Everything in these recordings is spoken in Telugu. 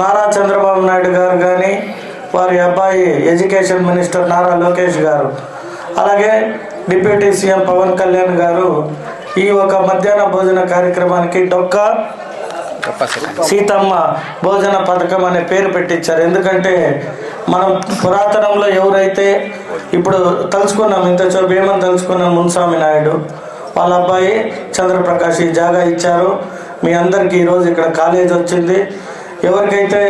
నారా చంద్రబాబు నాయుడు గారు కానీ వారి అబ్బాయి ఎడ్యుకేషన్ మినిస్టర్ నారా లోకేష్ గారు అలాగే డిప్యూటీ సీఎం పవన్ కళ్యాణ్ గారు ఈ ఒక మధ్యాహ్న భోజన కార్యక్రమానికి డొక్కా సీతమ్మ భోజన పథకం అనే పేరు పెట్టించారు. ఎందుకంటే మనం పురాతనంలో ఎవరైతే ఇప్పుడు తలుచుకున్నాం ఇంత భీమని తలుచుకున్నాం మున్స్వామి నాయుడు వాళ్ళ అబ్బాయి చంద్రప్రకాష్ ఈ జాగా ఇచ్చారు. మీ అందరికీ ఈరోజు ఇక్కడ కాలేజ్ వచ్చింది. ఎవరికైతే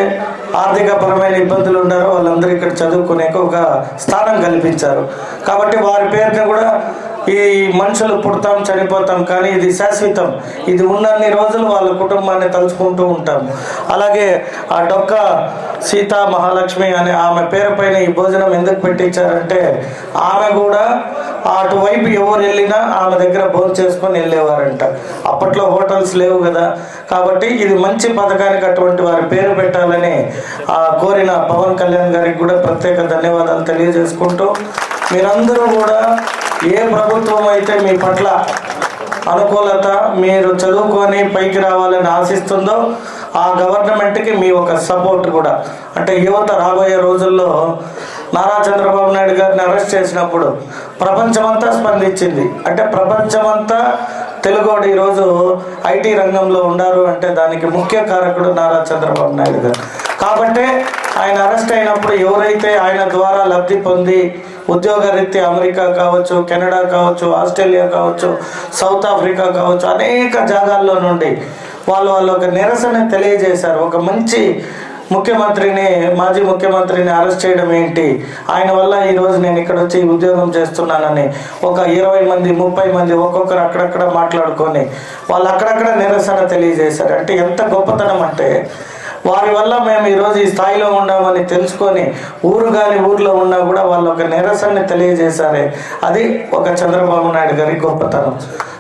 ఆర్థికపరమైన ఇబ్బందులు ఉన్నారో వాళ్ళందరూ ఇక్కడ చదువుకునేక ఒక స్థానం కల్పించారు. కాబట్టి వారి పేరుని కూడా ఈ మనుషులు పుడతాం చనిపోతాం కానీ ఇది శాశ్వతం. ఇది ఉన్నన్ని రోజులు వాళ్ళ కుటుంబాన్ని తలుచుకుంటూ ఉంటాం. అలాగే ఆ డొక్క సీతా మహాలక్ష్మి అనే ఆమె పేరు పైన ఈ భోజనం ఎందుకు పెట్టించారంటే ఆమె కూడా అటువైపు ఎవరు వెళ్ళినా వాళ్ళ దగ్గర భోజనం చేసుకొని వెళ్ళేవారంట. అప్పట్లో హోటల్స్ లేవు కదా. కాబట్టి ఇది మంచి పథకానికి అటువంటి వారి పేరు పెట్టాలని ఆ కోరిన పవన్ కళ్యాణ్ గారికి కూడా ప్రత్యేక ధన్యవాదాలు తెలియజేసుకుంటూ మీరందరూ కూడా ఏ ప్రభుత్వం అయితే మీ పట్ల అనుకూలత మీరు చదువుకొని పైకి రావాలని ఆశిస్తుందో ఆ గవర్నమెంట్కి మీ ఒక సపోర్ట్ కూడా. అంటే యువత రాబోయే రోజుల్లో నారా చంద్రబాబు నాయుడు గారిని అరెస్ట్ చేసినప్పుడు ప్రపంచమంతా స్పందించింది. అంటే ప్రపంచమంతా తెలుగోడు ఈరోజు ఐటీ రంగంలో ఉన్నారు అంటే దానికి ముఖ్య కారకుడు నారా చంద్రబాబు నాయుడు గారు. కాబట్టి ఆయన అరెస్ట్ అయినప్పుడు ఎవరైతే ఆయన ద్వారా లబ్ధి పొంది ఉద్యోగరీత్యా అమెరికా కావచ్చు కెనడా కావచ్చు ఆస్ట్రేలియా కావచ్చు సౌత్ ఆఫ్రికా కావచ్చు అనేక జాగాల్లో నుండి వాళ్ళు వాళ్ళు ఒక నిరసన తెలియజేశారు. ఒక మంచి ముఖ్యమంత్రిని మాజీ ముఖ్యమంత్రిని అరెస్ట్ చేయడం ఏంటి? ఆయన వల్ల ఈరోజు నేను ఇక్కడ వచ్చి ఉద్యోగం చేస్తున్నానని ఒక ఇరవై మంది ముప్పై మంది ఒక్కొక్కరు అక్కడక్కడ మాట్లాడుకొని వాళ్ళు అక్కడక్కడ నిరసన తెలియజేశారు. అంటే ఎంత గొప్పతనం అంటే వారి వల్ల మేము ఈరోజు ఈ స్థాయిలో ఉన్నామని తెలుసుకొని ఊరు కాని ఊర్లో ఉన్నా కూడా వాళ్ళు ఒక నిరసనని తెలియజేశారే. అది ఒక చంద్రబాబు నాయుడు గారి గొప్పతనం.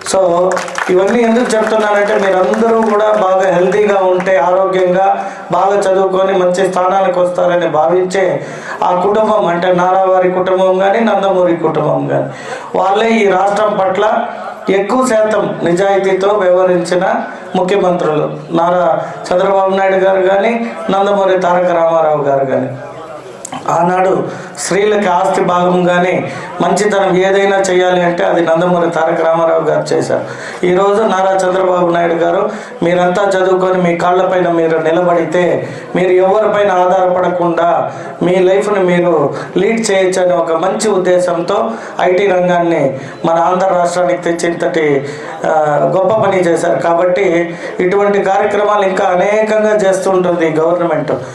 సో ఇవన్నీ ఎందుకు చెప్తున్నానంటే మీరందరూ కూడా బాగా హెల్తీగా ఉంటే ఆరోగ్యంగా బాగా చదువుకొని మంచి స్థానానికి వస్తారని భావించే ఆ కుటుంబం అంటే నారావారి కుటుంబం కానీ నందమూరి కుటుంబం కానీ వాళ్ళే ఈ రాష్ట్రం పట్ల ఎక్కువ శాతం నిజాయితీతో వ్యవహరించిన ముఖ్యమంత్రులు. నారా చంద్రబాబు నాయుడు గారు కానీ నందమూరి తారక రామారావు గారు కానీ ఆనాడు స్త్రీలకి ఆస్తి భాగంగానే మంచితనం ఏదైనా చేయాలి అంటే అది నందమూరి తారక రామారావు గారు చేశారు. ఈరోజు నారా చంద్రబాబు నాయుడు గారు మీరంతా చదువుకొని మీ కాళ్ళపైన మీరు నిలబడితే మీరు ఎవరిపైన ఆధారపడకుండా మీ లైఫ్ని మీరు లీడ్ చేయొచ్చు అనే ఒక మంచి ఉద్దేశంతో ఐటీ రంగాన్ని మన ఆంధ్ర రాష్ట్రానికి తెచ్చి ఇంతటి గొప్ప పని చేశారు. కాబట్టి ఇటువంటి కార్యక్రమాలు ఇంకా అనేకంగా చేస్తుంటుంది గవర్నమెంట్.